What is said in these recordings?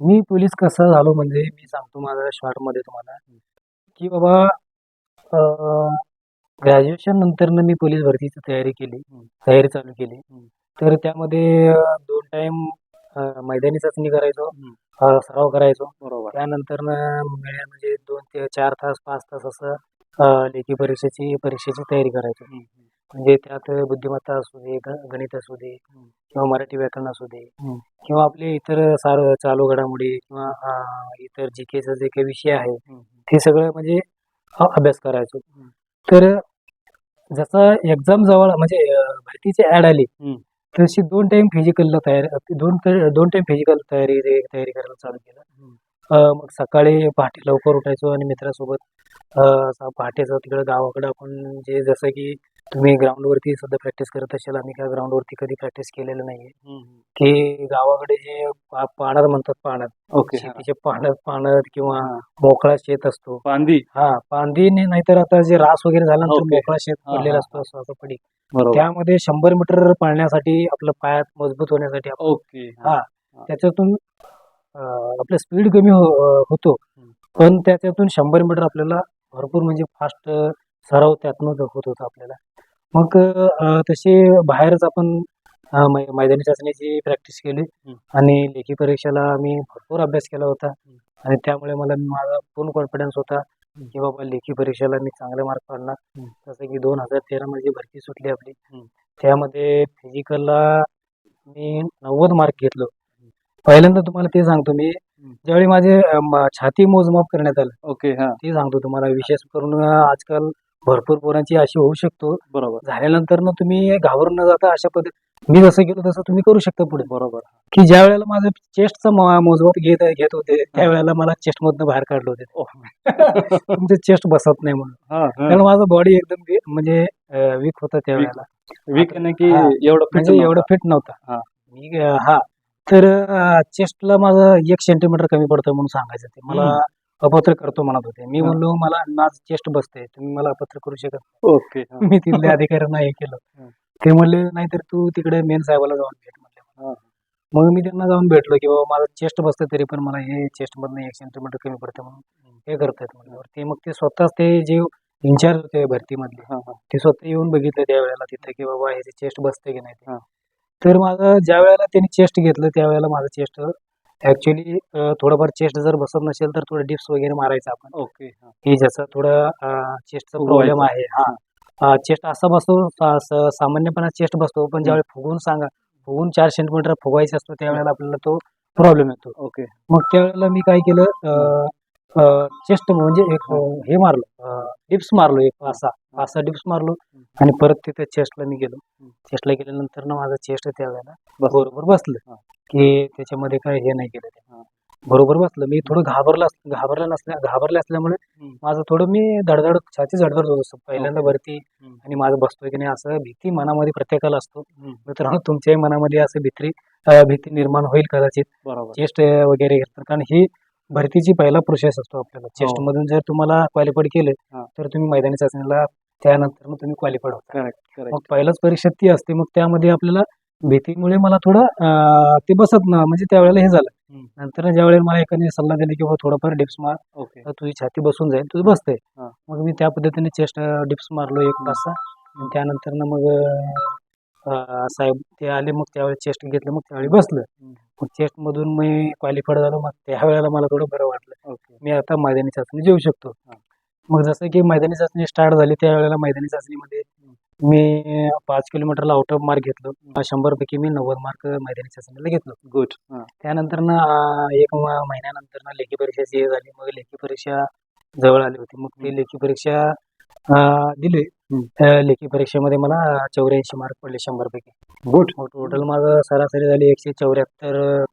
मी police कसं झालो म्हणजे मी सांगतो माझ्या शॉर्टमध्ये तुम्हाला की बाबा ग्रॅज्युएशन नंतरनं मी पोलीस भरतीची तयारी केली तयारी चालू केली. तर त्यामध्ये दोन टाइम मैदानी चाचणी करायचो सराव करायचो. बरोबर. त्यानंतरनं मिळ्या म्हणजे दोन ते चार तास पाच तास असं लेखी परीक्षेची परीक्षेची तयारी करायचो. म्हणजे त्यात बुद्धिमत्ता असू दे ग- गणित असू दे किंवा मराठी व्याकरण असू दे हम्म. किंवा आपले इतर सार चालू घडामोडी किंवा अ, इतर जी केचा जे काही विषय आहे ते सगळं म्हणजे अ- अभ्यास करायचो हम्म. तर जसा एक्झाम जवळ म्हणजे अ, भरतीची ॲड आली हम्म. तशी दोन टाइम फिजिकलला तयारी दोन ट- दोन टाइम फिजिकल तयारी तयारी करायला चालू केलं अ, मग सकाळी पहाटे लवकर उठायचो आणि मित्रासोबत अ, पहाटेचं तिकडं गावाकडं आपण जे जसं की तुम्ही ग्राउंडवरती सुद्धा प्रॅक्टिस करत असाल आम्ही काय ग्राउंडवरती कधी प्रॅक्टिस केलेलं नाहीये. की गावाकडे जे पा- पाणद म्हणतात पाणद ओके शेतीचे पाणद पाणद किंवा मोकळा शेत असतो. पांदी. हा पांदीने नाहीतर आता जे रास वगैरे झाल्यानंतर ओके. मोकळा शेत हा, पडलेला हा, असतो असं असं पडी बरोबर. त्यामध्ये शंभर मीटर पळण्यासाठी आपलं पायात मजबूत होण्यासाठी आपण ओके हा. त्याच्यातून अं, आपलं स्पीड कमी हो- होतो. हम्म. पण त्याच्यातून शंभर मीटर आपल्याला भरपूर म्हणजे फास्ट सराव त्यातनं होत होता आपल्याला. मग तसे बाहेरच आपण मैदानी चाचणीची प्रॅक्टिस केली. आणि लेखी परीक्षेला आम्ही भरपूर अभ्यास केला होता. आणि त्यामुळे मला माझा पूर्ण कॉन्फिडन्स होता की बाबा लेखी परीक्षेला मी चांगले मार्क पाडणार. जसं की दोन हजार तेरा मध्ये भरती सुटली आपली. त्यामध्ये फिजिकलला मी नव्वद मार्क घेतलो. पहिल्यांदा तुम्हाला ते सांगतो मी. ज्यावेळी माझे छाती मोजमाप करण्यात आलं ओके हा. ते सांगतो तुम्हाला. विशेष करून आजकाल भरपूर पोरांची अशी होऊ शकतो. बरोबर. झाल्यानंतर ना तुम्ही घाबरून न जाता अशा पद्धती मी जसं केलं तसं तुम्ही करू शकता पुढे. बरोबर. की ज्या वेळेला माझं चेस्टचा मोजमाप घेत घेत होते त्यावेळेला मला चेस्ट मधनं बाहेर काढलं होते. तुमचे चेस्ट बसत नाही म्हणून. कारण माझं बॉडी एकदम म्हणजे वीक होतं त्यावेळेला वीक आहे ना की. एवढं म्हणजे. एवढं फिट नव्हता. हा. मी हा. तर चेस्टला माझं एक सेंटीमीटर कमी पडतं म्हणून सांगायचं ते. मला अपत्र करतो म्हणत होते मी हा. म्हणलो मला माझं चेस्ट बसते तुम्ही मला अपत्र करू शकत ओके हा. मी तिथल्या अधिकाऱ्यांना हे केलं हा. ते म्हणले नाहीतर तू तिकडे मेन साहेबाला जाऊन भेट म्हणले हा. मग मी त्यांना जाऊन भेटलो की बाबा माझं चेस्ट बसतं तरी पण मला हे चेस्ट मधनं एक सेंटीमीटर कमी पडतं म्हणून हे करतायत म्हणल्यावर ते मग ते स्वतःच ते जे इन्चार्ज होते भरतीमधले हा, हा. ते स्वतः येऊन बघितलं त्यावेळेला तिथे की बाबा ह्याचे चेस्ट बसते की नाही ते. हा. तर माझं ज्या वेळेला त्यांनी चेस्ट घेतलं त्यावेळेला माझं चेस्ट ऍक्च्युली थोडंफार चेस्ट जर बसत नसेल तर थोडं डिप्स वगैरे मारायचं आपण. ओके हा. ज्याचा थोडं चेस्टचा. प्रॉब्लेम आहे. हा. चेस्ट असा बसतो सामान्यपणे चेस्ट बसतो पण ज्यावेळी फुगून सांगा फुगून चार सेंटीमीटर फुगवायचा असतो त्यावेळेला आपल्याला तो प्रॉब्लेम येतो. ओके मग त्यावेळेला मी काय केलं चेस्ट म्हणजे एक हे मारलो डिप्स मारलो एक पाच सहा पाच सहा डिप्स मारलो आणि परत तिथे चेस्टला मी गेलो. चेस्टला गेल्यानंतर ना माझं चेस्ट त्यावेळेला बरोबर बसलं. की त्याच्यामध्ये काय हे नाही केलं हा. ते बरोबर बसलं मी थोडं घाबरलं अस- घाबरलं नसल्या घाबरले असल्यामुळे हम्म. माझं थोडं मी धडधड छाती झडधड होत असतो पहिल्यांदा. वरती हम्म. आणि माझं बसतोय की नाही असं भीती मनामध्ये प्रत्येकाला असतो हम्म. मित्रांनो तुमच्याही मनामध्ये असं भीती भीती निर्माण होईल कदाचित बरोबर चेस्ट वगैरे घेतात कारण ही भरतीची पहिला प्रोसेस असतो आपल्याला चेस्ट मधून जर तुम्हाला क्वालिफाईड केले हा. तर तुम्ही मैदानी चाचणीला त्यानंतर मग तुम्ही क्वालिफाईड होता करेक्ट करेक्ट मग पहिलाच परीक्षा ती असते मग त्यामध्ये आपल्याला भीतीमुळे मला थोडं ते बसत ना म्हणजे त्यावेळेला हे झालं. नंतर ज्या वेळेला मला एकाने सल्ला दिला की बाबा थोडंफार डिप्स मार ओके. तुझी छाती बसून जाईल तुझं बसतंय. हा. मग मी त्या पद्धतीने चेस्ट डिप्स मारलो एक तास. आणि त्यानंतर ना मग साहेब ते आले मग त्यावेळी चेस्ट घेतलं मग त्यावेळी बसलं. मग चेस्ट मधून मी क्वालिफाईड झालो मग त्यावेळेला मला थोडं बरं वाटलं. मी आता मैदानी चाचणी जेऊ शकतो. हा. मग जसं की मैदानी चाचणी स्टार्ट झाली त्यावेळेला मैदानी चाचणीमध्ये मी पाच किलोमीटरला आउट ऑफ मार्क घेतलो. शंभर पैकी मी नव्वद मार्क मैदानी चाचणीला घेतलो. गुड त्यानंतर ना एक महिन्यानंतर ना लेखी परीक्षाची हे झाली. मग लेखी परीक्षा जवळ आली होती. मग ती लेखी परीक्षा दिली. लेखी परीक्षेमध्ये मला चौऱ्याऐंशी मार्क पडले शंभर पैकी गुड मग टोटल माझं सरासरी झाली एकशे चौऱ्याहत्तर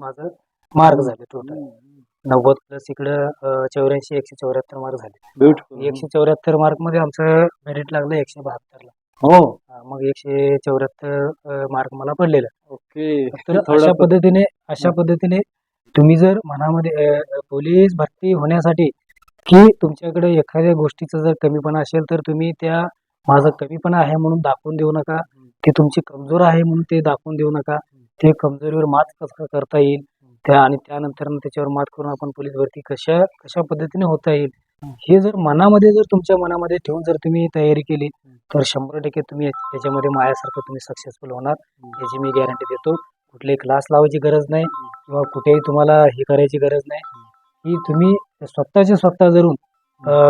माझं मार्क झाले टोटल नव्वद प्लस इकडं चौऱ्याऐंशी एकशे चौऱ्याहत्तर मार्क झाले. ब्युटिफुल एकशे चौऱ्याहत्तर मार्कमध्ये आमचं मेरिट लागलं एकशे बहात्तरला. हो. हा, मग एकशे चौऱ्याहत्तर मार्क मला पडलेलं. ओके. तर अशा पद्धतीने अशा. पद्धतीने तुम्ही जर मनामध्ये अ, अ, पोलीस भरती होण्यासाठी की तुमच्याकडे एखाद्या गोष्टीचा जर कमीपणा असेल तर तुम्ही त्या माझा कमीपणा आहे म्हणून दाखवून देऊ नका. ते तुमची कमजोर आहे म्हणून ते दाखवून देऊ नका. ते कमजोरीवर मात कसं करता येईल? त्या आणि त्यानंतर त्याच्यावर मात करून आपण पोलीस भरती कशा कशा पद्धतीने होता येईल? हे. जर मनामध्ये जर तुमच्या मनामध्ये ठेवून जर तुम्ही तयारी केली तर शंभर टक्के तुम्ही याच- याच्यामध्ये माझ्यासारखं तुम्ही सक्सेसफुल होणार. याची मी गॅरंटी देतो. कुठलेही क्लास लावायची गरज नाही किंवा कुठेही तुम्हाला हे करायची गरज नाही. की तुम्ही स्वतःच्या स्वतः जरून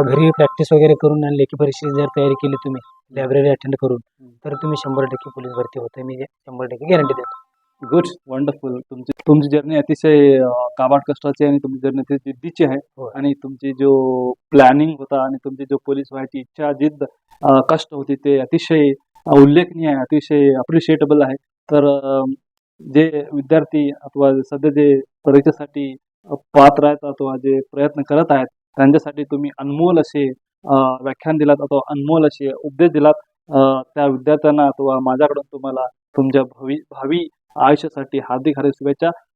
घरी प्रॅक्टिस वगैरे करून आणि लेखी परीक्षेची जर तयारी केली तुम्ही लायब्ररी अटेंड करून तर तुम्ही शंभर टक्के पोलीस भरती होते. मी शंभर टक्के गॅरंटी देतो. गुड वंडरफुल तुमची तुमची जर्नी अतिशय काबाड कष्टाची आहे आणि तुमची जर्नी अतिशय जिद्दीची आहे. आणि तुमची जो प्लॅनिंग होता आणि तुमची जो पोलीस व्हायची इच्छा जिद्द कष्ट होती ते अतिशय उल्लेखनीय आहे अतिशय अप्रिशिएटेबल आहे. तर जे विद्यार्थी अथवा सध्या जे परीक्षेसाठी पात्र आहेत अथवा जे प्रयत्न करत आहेत त्यांच्यासाठी तुम्ही अनमोल असे व्याख्यान दिलात अथवा अनमोल असे उपदेश दिलात. त्या विद्यार्थ्यांना अथवा माझ्याकडून तुम्हाला तुमच्या भावी भावी आयुष्यासाठी हार्दिक हार्दिक शुभेच्छा.